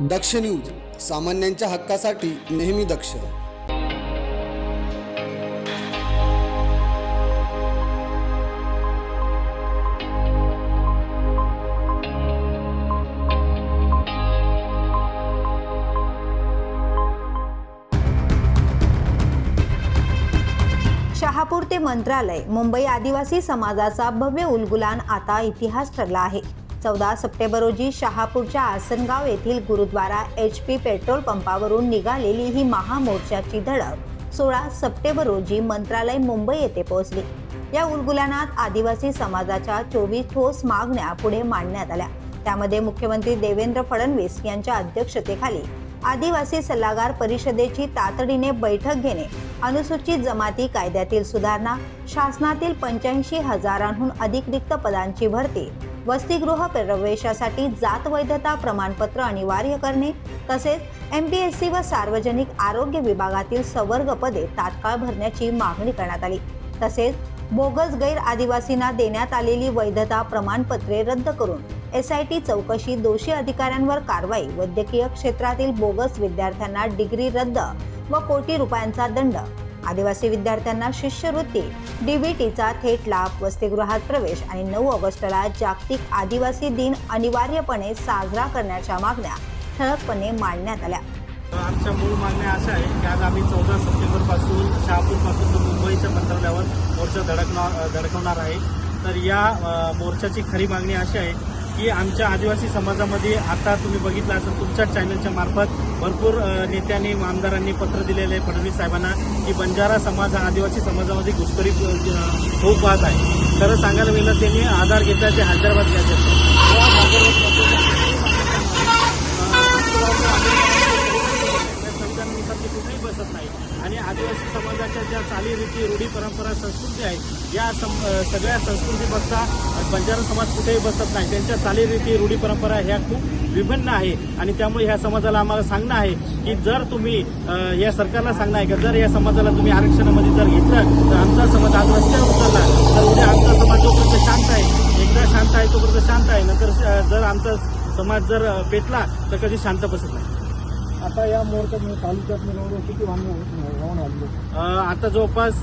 दक्ष news सामान्यांच्या हक्कासाठी नेहमी दक्ष. शहापूर ते मंत्रालय मुंबई आदिवासी समाजाचा भव्य उलगुलान आता इतिहास ठरला आहे. चौदा सप्टेंबर रोजी शहापूरच्या आसनगाव येथील गुरुद्वारा एच पी पेट्रोल पंपावरून निघालेली ही महामोर्चाची धडक सोळा सप्टेंबर रोजी मंत्रालय मुंबई येथे पोहोचली. या उलगुलानात आदिवासी समाजाच्या चोवीस ठोस मागण्या पुढे मांडण्यात आल्या. त्यामध्ये मुख्यमंत्री देवेंद्र फडणवीस यांच्या अध्यक्षतेखाली आदिवासी सल्लागार परिषदेची तातडीने बैठक घेणे अनुसूचित जमाती कायद्यातील सुधारणा शासनातील पंच्याऐंशी हजारांहून अधिक रिक्त पदांची भरती वसतिगृह प्रवेशासाठी जात वैधता प्रमाणपत्र अनिवार्य करणे तसेच एम पी एस सी व सार्वजनिक आरोग्य विभागातील सवर्ग पदे तात्काळ भरण्याची मागणी करण्यात आली. तसेच बोगस गैर आदिवासींना देण्यात आलेली वैधता प्रमाणपत्रे रद्द करून एस आय टी चौकशी दोषी अधिकाऱ्यांवर कारवाई वैद्यकीय क्षेत्रातील बोगस विद्यार्थ्यांना डिग्री रद्द व कोटी रुपयांचा दंड आदिवासी विद्यार्थ्यांना शिष्यवृत्ती डीबीटीचा थेट लाभ वसतिगृहात प्रवेश आणि नऊ ऑगस्टला जागतिक आदिवासी दिन अनिवार्यपणे साजरा करण्याच्या मागण्या ठळकपणे मांडण्यात आल्या. आमच्या मूळ मागण्या अशा आहे की आज आम्ही चौदा सप्टेंबरपासून शहापूरपासून तर मुंबईच्या मंत्रालयावर मोर्चा धडकणार धडकवणार आहे. तर या मोर्चाची खरी मागणी अशी आहे की आमच्या आदिवासी समाजामध्ये आता तुम्ही बघितलं असं तुमच्या चॅनलच्या मार्फत भरपूर नेत्यांनी आमदारांनी पत्र दिलेले आहे फडणवीस साहेबांना की बंजारा समाज हा आदिवासी समाजामध्ये घुसखोरी अ, होऊ पाहत आहे. खरं सांगायला गेलं त्यांनी आधार घेतला ते हैदराबाद घ्यायचे संविधानानुसार ते कुठेही बसत नाही आणि आदिवासी समाजाच्या ज्या चालीरीती रूढी परंपरा संस्कृती आहे या सम- सगळ्या संस्कृती बघता बंजारा समाज कुठेही बसत नाही. त्यांच्या चालीरीती रूढी परंपरा ह्या खूप विभिन्न आहे. आणि त्यामुळे ह्या समाजाला आम्हाला सांगणं आहे की जर तुम्ही या सरकारला सांगणं आहे का जर या समाजाला तुम्ही आरक्षणामध्ये जर घेतलं तर आमचा समाज आज रस्त्यावर उतरला तर उद्या आमचा समाज जोपर्यंत शांत आहे एकदा शांत आहे तोपर्यंत शांत आहे. नंतर जर आमचा समाज जर पेटला तर कधी शांत बसत नाही. आता या मोर्चात तालुक्यात मिळवलं किती वाहन वाहन आले अ, आता जवळपास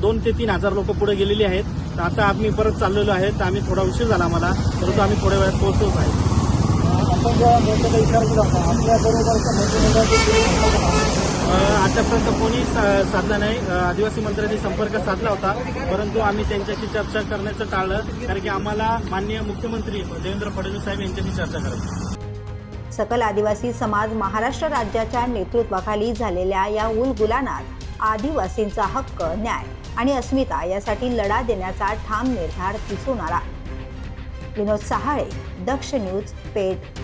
दोन ते तीन हजार लोक पुढे गेलेली आहेत. तर आता आम्ही परत चाललेलो आहे तर आम्ही थोडा उशीर झाला आम्हाला परंतु आम्ही थोड्या वेळात पोहोचतोच आहे. आपण जेव्हा मोर्चाचा विचार केला होता आपल्या बरोबरच्या मंत्रिमंडळाचे अ, आतापर्यंत कोणी साधला नाही. आदिवासी मंत्र्यांनी संपर्क साधला होता परंतु आम्ही त्यांच्याशी चर्चा करण्याचं टाळलं कारण की आम्हाला माननीय मुख्यमंत्री देवेंद्र फडणवीस साहेब यांच्याशी चर्चा करायची. सकल आदिवासी समाज महाराष्ट्र राज्याच्या नेतृत्वाखाली झालेल्या या उलगुलानात आदिवासींचा हक्क न्याय आणि अस्मिता यासाठी लढा देण्याचा ठाम निर्धार दिसून आला. विनोद सहाळे दक्ष न्यूज पेठ